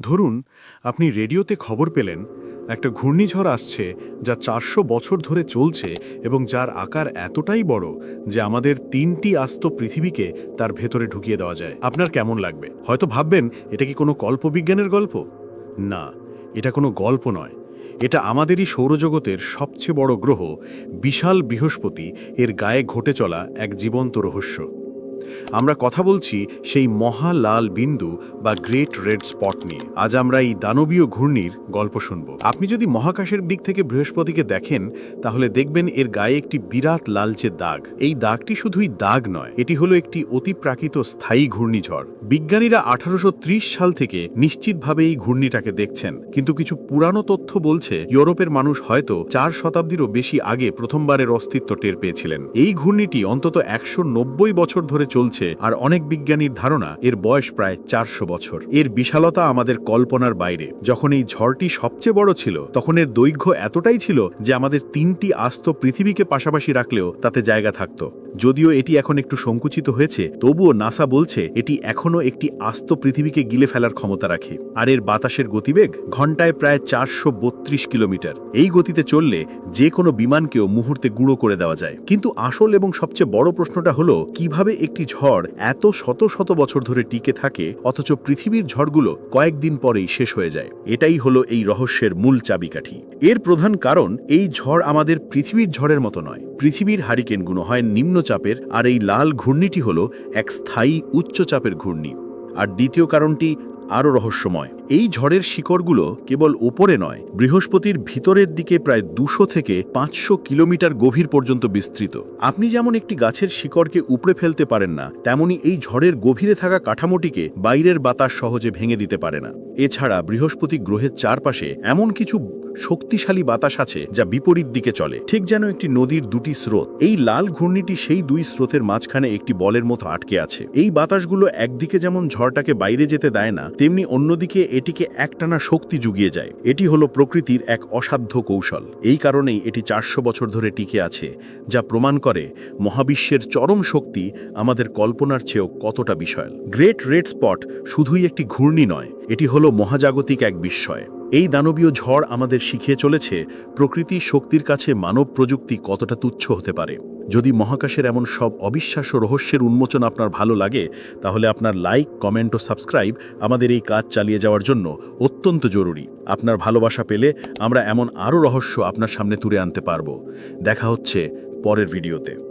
ধরুন, আপনি রেডিওতে খবর পেলেন, একটা ঘূর্ণিঝড় আসছে যা চারশো বছর ধরে চলছে এবং যার আকার এতটাই বড় যে আমাদের তিনটি আস্ত পৃথিবীকে তার ভেতরে ঢুকিয়ে দেওয়া যায়। আপনার কেমন লাগবে? হয়তো ভাববেন, এটা কি কোনো কল্পবিজ্ঞানের গল্প? না, এটা কোনো গল্প নয়। এটা আমাদেরই সৌরজগতের সবচেয়ে বড় গ্রহ, বিশাল বৃহস্পতি, এর গায়ে ঘটে চলা এক জীবন্ত রহস্য। আমরা কথা বলছি সেই মহা লাল বিন্দু বা গ্রেট রেড স্পট নিয়ে। আজ আমরা এই দানবীয় ঘূর্ণির গল্প শুনব। আপনি যদি মহাকাশের দিক থেকে বৃহস্পতিকে দেখেন, তাহলে দেখবেন এর গায়ে একটি বিরাট লালচে দাগ। এই দাগটি শুধুই দাগ নয়, এটি হলো একটি অতিপ্রাকৃত স্থায়ী ঘূর্ণিঝড়। বিজ্ঞানীরা আঠারোশ ত্রিশ সাল থেকে নিশ্চিতভাবে এই ঘূর্ণিটাকে দেখছেন। কিন্তু কিছু পুরানো তথ্য বলছে, ইউরোপের মানুষ হয়তো চার শতাব্দীরও বেশি আগে প্রথমবারের অস্তিত্ব টের পেয়েছিলেন। এই ঘূর্ণিটি অন্তত একশো নব্বই বছর ধরে চলছে আর অনেক বিজ্ঞানীর ধারণা এর বয়স প্রায় চারশো বছর। এর বিশালতা আমাদের কল্পনার বাইরে। যখন এই ঝড়টি সবচেয়ে বড় ছিল, তখন এর দৈর্ঘ্য এতটাই ছিল যে আমাদের তিনটি আস্ত পৃথিবীকে পাশাপাশি রাখলেও তাতে জায়গা থাকত। যদিও এটি এখন একটু সংকুচিত হয়েছে, তবুও নাসা বলছে এটি এখনও একটি আস্ত পৃথিবীকে গিলে ফেলার ক্ষমতা রাখে। আর এর বাতাসের গতিবেগ ঘন্টায় প্রায় চারশো বত্রিশ কিলোমিটার। এই গতিতে চললে যে কোনো বিমানকেও মুহূর্তে গুঁড়ো করে দেওয়া যায়। কিন্তু আসল এবং সবচেয়ে বড় প্রশ্নটা হলো, কীভাবে একটি ঝড় এত শত শত বছর ধরে টিকে থাকে, অথচ পৃথিবীর ঝড়গুলো কয়েকদিন পরেই শেষ হয়ে যায়? এটাই হলো এই রহস্যের মূল চাবিকাঠি। এর প্রধান কারণ, এই ঝড় আমাদের পৃথিবীর ঝড়ের মতো নয়। পৃথিবীর হারিকেনগুলো হয় নিম্নচাপের আর এই লাল ঘূর্ণিটি হলো এক স্থায়ী উচ্চচাপের ঘূর্ণি। আর দ্বিতীয় কারণটি আরও রহস্যময়। এই ঝড়ের শিকড়গুলো কেবল ওপরে নয়, বৃহস্পতির ভিতরের দিকে প্রায় দুশো থেকে পাঁচশো কিলোমিটার গভীর পর্যন্ত বিস্তৃত। আপনি যেমন একটি গাছের শিকড়কে উপড়ে ফেলতে পারেন না, তেমনি এই ঝড়ের গভীরে থাকা কাঠামোটিকে বাইরের বাতাস সহজে ভেঙে দিতে পারে না। এছাড়া বৃহস্পতি গ্রহের চারপাশে এমন কিছু শক্তিশালী বাতাস আছে যা বিপরীত দিকে চলে। ঠিক যেন একটি নদীর দুটি স্রোত। এই লাল ঘূর্ণিটি সেই দুই স্রোতের মাঝখানে একটি বলের মতো আটকে আছে। এই বাতাসগুলো একদিকে যেমন ঝড়টাকে বাইরে যেতে দেয় না, তেমনি অন্যদিকে এটিকে একটানা শক্তি জুগিয়ে যায়। এটি হলো প্রকৃতির এক অসাধ্য কৌশল। এই কারণেই এটি চারশো বছর ধরে টিকে আছে, যা প্রমাণ করে মহাবিশ্বের চরম শক্তি আমাদের কল্পনার চেয়েও কতটা বিষয় গ্রেট রেড স্পট শুধুই একটি ঘূর্ণি নয়, এটি হলো মহাজাগতিক এক বিস্ময়। এই দানবীয় ঝড় আমাদের শিখিয়ে চলেছে, প্রকৃতি শক্তির কাছে মানব প্রযুক্তি কতটা তুচ্ছ হতে পারে। যদি মহাকাশের এমন সব অবিশ্বাস্য রহস্যের উন্মোচন আপনার ভালো লাগে, তাহলে আপনার লাইক, কমেন্ট ও সাবস্ক্রাইব আমাদের এই কাজ চালিয়ে যাওয়ার জন্য অত্যন্ত জরুরি। আপনার ভালোবাসা পেলে আমরা এমন আরও রহস্য আপনার সামনে তুলে আনতে পারব। দেখা হচ্ছে পরের ভিডিওতে।